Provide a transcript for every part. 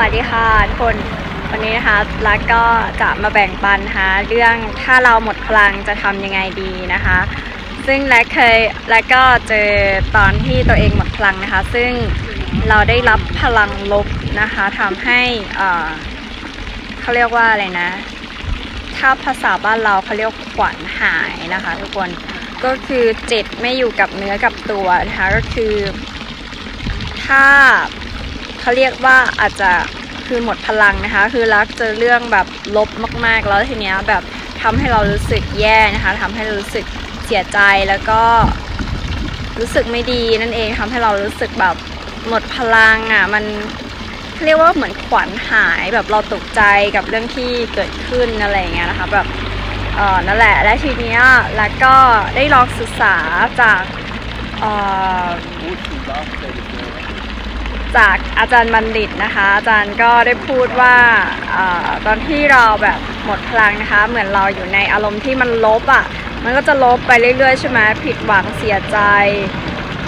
วัสดีค่ะทุกคนวันนี้นะคะรักก็จะมาแบ่งปันนะคะเรื่องถ้าเราหมดพลังจะทำยังไงดีนะคะ ซึ่งและเคยและก็เจอตอนที่ตัวเองหมดพลังนะคะ ซึ่งเราได้รับพลังลบนะคะทำให้เอ่อเขาเรียกว่าอะไรนะ ถ้าภาษาบ้านเราเขาเรียกว่าขวัญหายนะคะ ทุกคนก็คือจิตไม่อยู่กับเนื้อกับตัวนะคะก็คือถ้า เขาเรียกว่าอาจจะคือหมดพลังนะคะ คือรักเจอเรื่องแบบลบมาก ๆ แล้วทีเนี้ยแบบทำให้เรารู้สึกแย่นะคะทำให้รู้สึกเสียใจแล้วก็รู้สึกไม่ดีนั่นเองทำให้เรารู้สึกแบบหมดพลังอะมันเรียกว่าเหมือนขวัญหายแบบเราตกใจกับเรื่องที่เกิดขึ้นอะไรเงี้ยนะคะแบบเออนั่นแหละและทีเนี้ยแล้วก็ได้ลองศึกษาจากเออ จากอาจารย์บัณฑิตนะคะ อาจารย์ก็ได้พูดว่าอตอนที่เราแบบหมดพลังนะคะ เหมือนเราอยู่ในอารมณ์ที่มันลบอะ่ะ มันก็จะลบไปเรื่อยๆใช่ไหมผิดหวังเสียใจ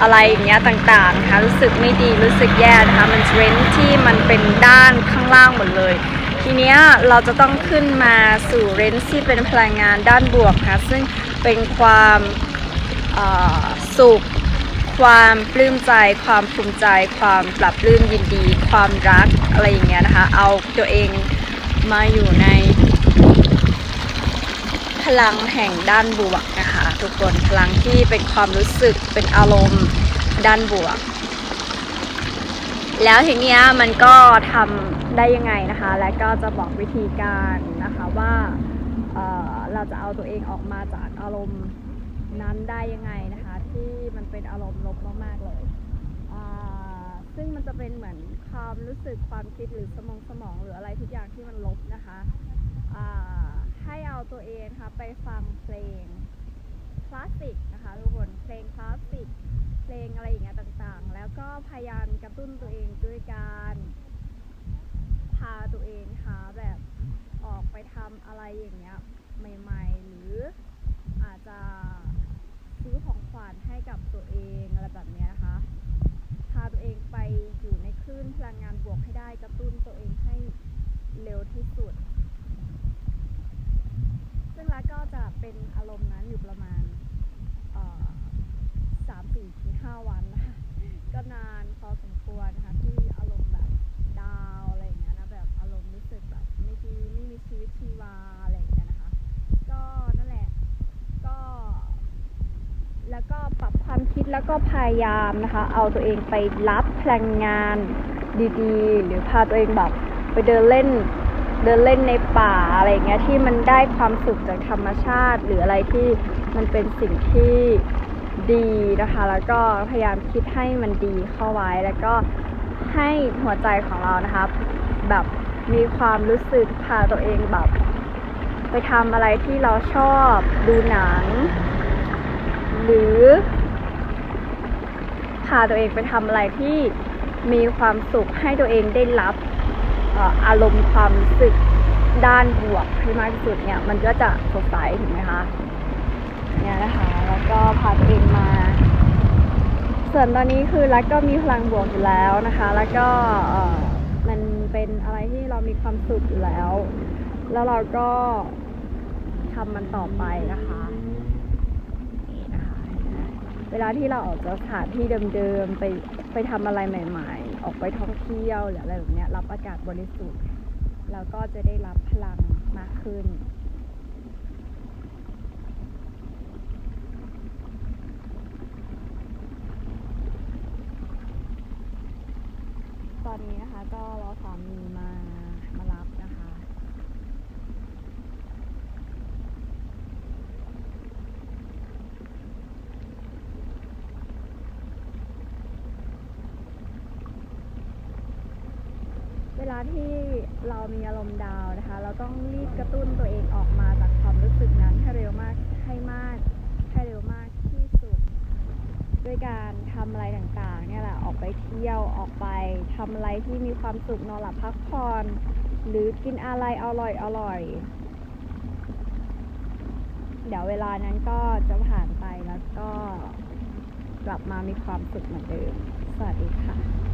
อะไรอย่างเงี้ยต่างๆนะคะรู้สึกไม่ดีรู้สึกแย่นะคะมันเทรนที่มันเป็นด้านข้างล่างหมดเลย ทีเนี้ยเราจะต้องขึ้นมาสู่เรนที่เป็นพลังงานด้านบวกนะคะซึ่งเป็นความสุข ความปลื้มใจ ความภูมิใจ ความปรับปลื้มยินดี ความรักอะไรอย่างเงี้ยนะคะ เอาตัวเองมาอยู่ใน พลังแห่งด้านบวกนะคะทุกคนพลังที่เป็นความรู้สึกเป็นอารมณ์ด้านบวก แล้วทีเนี้ยมันก็ทำได้ยังไงนะคะ และก็จะบอกวิธีการนะคะว่าเเราจะเอาตัวเองออกมาจากอารมณ์นั้นได้ยังไงนะคะ ที่มันเป็นอารมณ์ลบมากๆเลยซึ่งมันจะเป็นเหมือนความรู้สึกความคิดหรือสมองสมองหรืออะไรทุกอย่างที่มันลบนะคะให้เอาตัวเองนะคะไปฟังเพลงคลาสสิกนะคะทุกคนเพลงคลาสสิกเพลงอะไรอย่างเงี้ยต่างๆ แล้วก็พยายามกระตุ้นตัวเองด้วยการพาตัวเองหาแบบออกไปทำอะไรอย่างเงี้ยใหม่ๆ หรืออาจจะซื้อของขวัญให้กับตัวเองอะไรแบบเนี้ยนะคะ พาตัวเองไปอยู่ในคลื่นพลังงานบวกให้ได้กระตุ้นตัวเองให้ เร็วที่สุด ซึ่งแล้วก็จะเป็นอารมณ์นั้นอยู่ประมาณสามสี่ถึงห้าวันนะคะก็นานพอสมควรนะคะที่อารมณ์แบบดาวอะไรอย่างเงี้ยนะแบบอารมณ์รู้สึกแบบไม่ดีไม่มีชีวิตชีวาอะไรอย่างเงี้ยนะคะก็นั่นแหละก็ แล้วก็ปรับความคิดแล้วก็พยายามนะคะ เอาตัวเองไปรับพลังงานดีๆ หรือพาตัวเองแบบ ไปเดินเล่น เดินเล่นในป่าอะไรอย่างเงี้ยที่มันได้ความสุขจากธรรมชาติ หรืออะไรที่มันเป็นสิ่งที่ดีนะคะ แล้วก็พยายามคิดให้มันดีเข้าไว้แล้วก็ให้หัวใจของเรานะคะแบบมีความรู้สึกพาตัวเองแบบ ไปทำอะไรที่เราชอบดูหนัง หรือพาตัวเองไปทำอะไรที่มีความสุขให้ตัวเองได้รับ อารมณ์ความรู้สึกด้านบวกให้มากที่สุดเนี่ย มันก็จะสดใสถูกไหมคะเนี่ยนะคะ แล้วก็พาตัวเองมา ส่วนตอนนี้คือรักก็มีพลังบวกอยู่แล้วนะคะ แล้วก็มันเป็นอะไรที่เรามีความสุขอยู่แล้ว แล้วเราก็ทำมันต่อไปนะคะ วลาที่เราออกจากสถานที่เดิมๆไปไปทำอะไรใหม่ ๆ ออกไปท่องเที่ยวหรืออะไรแบบเนี้ยรับอากาศบริสุทธิ์เราก็จะได้รับพลังมากขึ้นตอนนี้นะคะก็รอสามีมามารับนะคะ เวลาที่เรามีอารมณ์ดาวนะคะ เราต้องรีบกระตุ้นตัวเองออกมาจากความรู้สึกนั้นให้เร็วมากให้มากให้เร็วมากที่สุด ด้วยการทำอะไรต่างๆ เนี่ยแหละออกไปเที่ยวออกไปทำอะไรที่มีความสุขนอนหลับพักผ่อนหรือกินอะไรอร่อยอร่อยเดี๋ยวเวลานั้นก็จะผ่านไปแล้วก็กลับมามีความสุขเหมือนเดิม สวัสดีค่ะ